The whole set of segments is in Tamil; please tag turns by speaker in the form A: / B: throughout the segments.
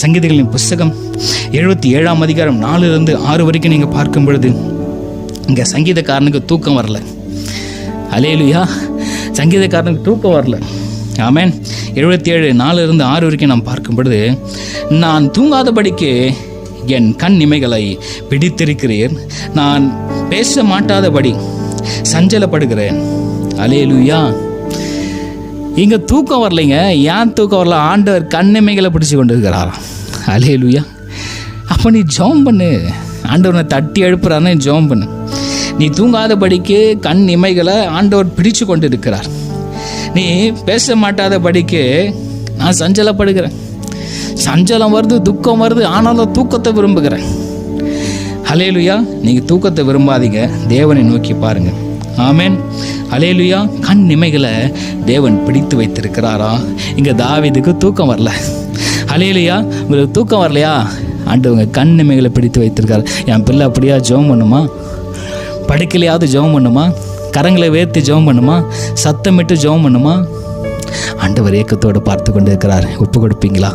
A: சங்கீதங்களின் புஸ்தகம் எழுபத்தி ஏழாம் அதிகாரம் நாலுலேருந்து ஆறு வரைக்கும் நீங்கள் பார்க்கும் பொழுது இங்கே சங்கீதக்காரனுக்கு தூக்கம் வரல. அலேலுயா சங்கீதக்காரனுக்கு தூக்கம் வரல. ஆமேன். எழுபத்தி ஏழு நாலுலேருந்து ஆறு வரைக்கும் நாம் பார்க்கும் பொழுது நான் தூங்காதபடிக்கு என் கண் இமைகளை பிடித்திருக்கிறேன் நான் பேச மாட்டாதபடி சஞ்சலப்படுகிறேன். அலேலுயா இங்கே தூக்கம் வரலைங்க. ஏன் தூக்கம் வரல? ஆண்டவர் கண்ணிமைகளை பிடிச்சு கொண்டு இருக்கிறாராம் அலேலுயா அப்போ நீ ஜோம் பண்ணு. ஆண்டவனை தட்டி எழுப்புறான்னு ஜோம் பண்ணு. நீ தூங்காதபடிக்கு கண் இமைகளை ஆண்டவர் பிடிச்சு கொண்டு இருக்கிறார் நீ பேச மாட்டாதபடிக்கு நான் சஞ்சலப்படுகிறேன். சஞ்சலம் வருது துக்கம் வருது. ஆனாலும் தூக்கத்தை விரும்புகிறேன். ஹலேலுயா நீங்கள் தூக்கத்தை விரும்பாதீங்க. தேவனை நோக்கி பாருங்கள் ஆமேன். ஹலேலுயா கண் இமைகளை தேவன் பிடித்து வைத்திருக்கிறாரா? இங்கே தாவிதுக்கு தூக்கம் வரல. ஹலேலுயா உங்களுக்கு தூக்கம் வரலையா? ஆண்டவங்க கண் இமைகளை பிடித்து வைத்திருக்காரு. என் பிள்ளை அப்படியா? ஜெபம் பண்ணுமா? படுக்கலையாவது ஜெபம் பண்ணுமா? கரங்களை வேர்த்து ஜெபம் பண்ணுமா? சத்தமிட்டு ஜெபம் பண்ணுமா? ஆண்டவர் ஏக்கத்தோடு பார்த்து கொண்டு இருக்கிறார் ஒப்பு கொடுப்பீங்களா?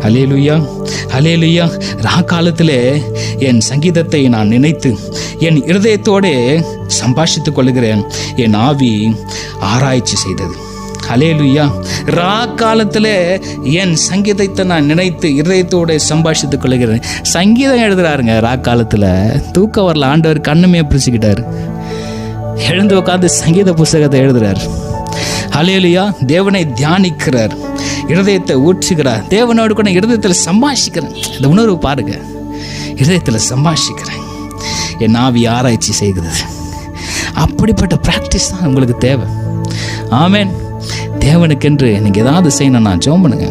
A: அலேலுயா அலேலுயா ரா காலத்திலே என் சங்கீதத்தை நான் நினைத்து என் இருதயத்தோடே சம்பாஷித்துக் கொள்கிறேன் என் ஆவி ஆராய்ச்சி செய்தது. அலேலுயா ரா காலத்தில் என் சங்கீதத்தை நான் நினைத்து இதயத்தோடு சம்பாஷித்துக் கொள்கிறேன் சங்கீதம் எழுதுறாருங்க ரா காலத்தில். தூக்கம் வரல ஆண்டவர் கண்ணுமே பிரிச்சுக்கிட்டார் எழுந்து உட்காந்து சங்கீத புஸ்தகத்தை எழுதுறார். அலேலுயா தேவனை தியானிக்கிறார். இருதயத்தை ஊற்றுகிறார். தேவனோடு கூட இருதயத்தில் சம்பாஷிக்கிறேன். இந்த உணர்வு பாருங்க. இருதயத்தில் சம்பாஷிக்கிறேன். என் ஆவி ஆராய்ச்சி செய்கிறது. அப்படிப்பட்ட ப்ராக்டிஸ் தான் உங்களுக்கு தேவை. ஆமேன். தேவனுக்கென்று நீங்கள் ஏதாவது செய்யணும்னா ஜோம் பண்ணுங்க.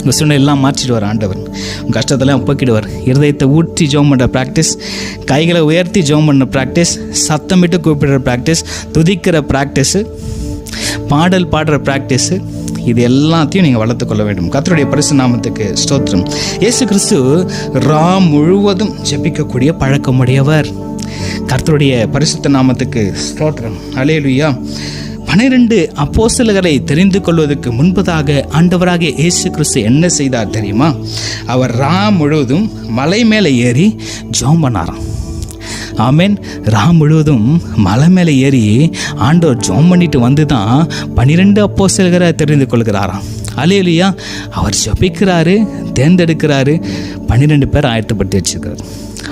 A: உங்கள் சூழ்நிலை எல்லாம் மாற்றிடுவார் ஆண்டவர். உங்கள் கஷ்டத்தெல்லாம் ஒப்பக்கிடுவார் இருதயத்தை ஊற்றி ஜோம் பண்ணுற ப்ராக்டிஸ் கைகளை உயர்த்தி ஜோம் பண்ணுற ப்ராக்டிஸ் சத்தமிட்டு கூப்பிடுற ப்ராக்டிஸ் துதிக்கிற ப்ராக்டிஸு பாடல் பாடுற ப்ராக்டிஸு இது எல்லாத்தையும் நீங்கள் வளர்த்துக்கொள்ள வேண்டும். கத்தருடைய பரிசு நாமத்துக்கு ஸ்தோத்திரம். இயேசு கிறிஸ்து ராம் முழுவதும் ஜெபிக்கக்கூடிய பழக்கமுடையவர். கர்த்தருடைய பரிசுத்த நாமத்துக்கு ஸ்தோத்திரம். அலேலுயா பனிரெண்டு அப்போஸ்தலர்களை தெரிந்து கொள்வதற்கு முன்பதாக ஆண்டவராக இயேசு கிறிஸ்து என்ன செய்தார் தெரியுமா? அவர் ராம் முழுவதும் மலை மேலே ஏறி ஜோம் பண்ணாராம். ஆமேன். ராம் முழுவதும் மலை மேலே ஏறி ஆண்டவர் ஜோம் பண்ணிட்டு வந்து தான் பனிரெண்டு அப்போசல்களை தெரிந்து கொள்கிறாராம். அலையிலையா அவர் ஜபிக்கிறாரு தேர்ந்தெடுக்கிறாரு. பன்னிரெண்டு பேர் ஆயத்தப்பட்டு வச்சிருக்கிறார்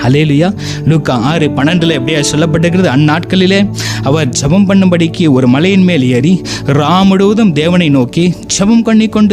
A: அலேலியா லூக்கா ஆறு பன்னெண்டில் எப்படியா சொல்லப்பட்டிருக்கிறது? அந்நாட்களிலே அவர் ஜபம் பண்ணும்படிக்கு ஒரு மலையின் மேல் ஏறி ரா முழுவதும் தேவனை நோக்கி ஜபம் பண்ணி கொண்டு